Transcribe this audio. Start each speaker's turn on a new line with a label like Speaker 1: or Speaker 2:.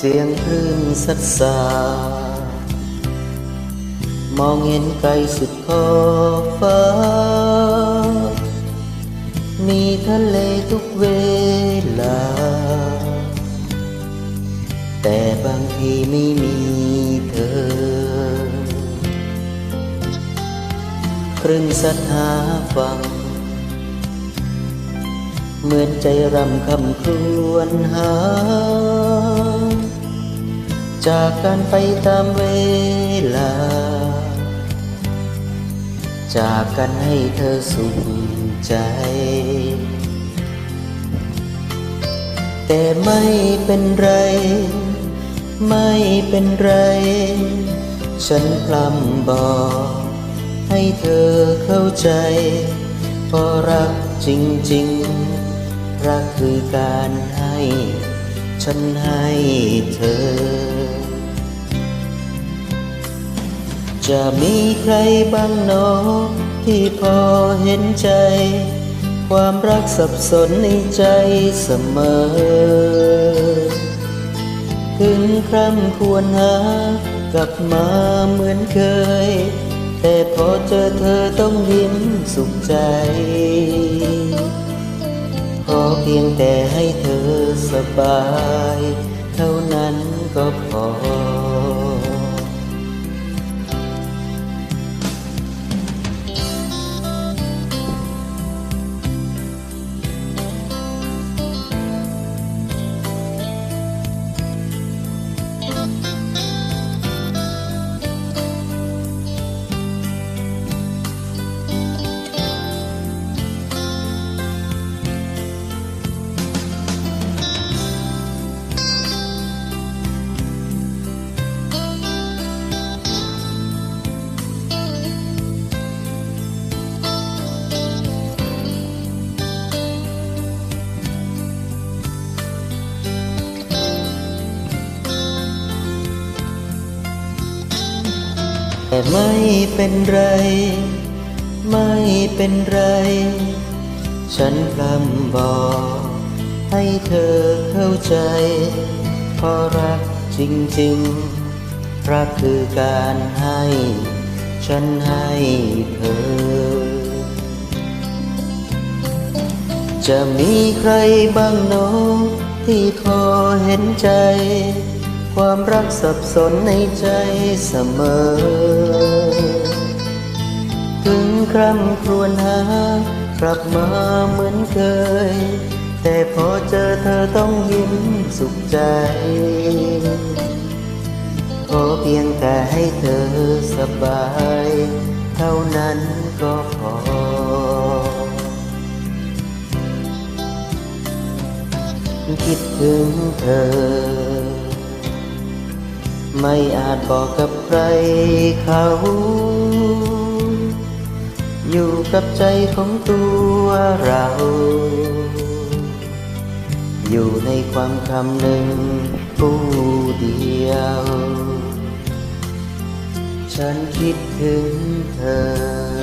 Speaker 1: เสียงคลื่นสัดสามองเห็นไกลสุดขอบฟ้า มีทะเลทุกเวลา แต่บางทีไม่มีเธอ ครึ่งสัทหาฟัง เหมือนใจรำคำครวญหา จากกันไปตามเวลา จากกันให้เธอสุขใจ แต่ไม่เป็นไร ไม่เป็นไร ฉันพลำบอกให้เธอเข้าใจเพราะรักจริง ๆ รักคือการให้ ฉันให้เธอ จะมีใครบ้างเนอ ที่พอเห็นใจ ความรักสับสนในใจเสมอถึงครั้ำควรหากลับมาเหมือนเคย แต่พอเจอเธอต้องยิ้มสุขใจ ขอเพียงแต่ให้เธอ สบาย แต่ไม่เป็นไร ไม่เป็นไร ฉันพลำบอกให้เธอเข้าใจ เพราะรักจริงๆ รักคือการให้ ฉันให้เธอ จะมีใครบ้างเนอที่พอเห็นใจ ความรักสับสนในใจเสมอ ถึงครั้งครวญหากลับมาเหมือนเคย แต่พอเจอเธอต้องยิ้มสุขใจ ขอเพียงแต่ให้เธอสบาย เท่านั้นก็พอคิดถึงเธอ ไม่อาจบอกกับใครเขา อยู่กับใจของตัวเรา อยู่ในความคำหนึ่งผู้เดียว ฉันคิดถึงเธอ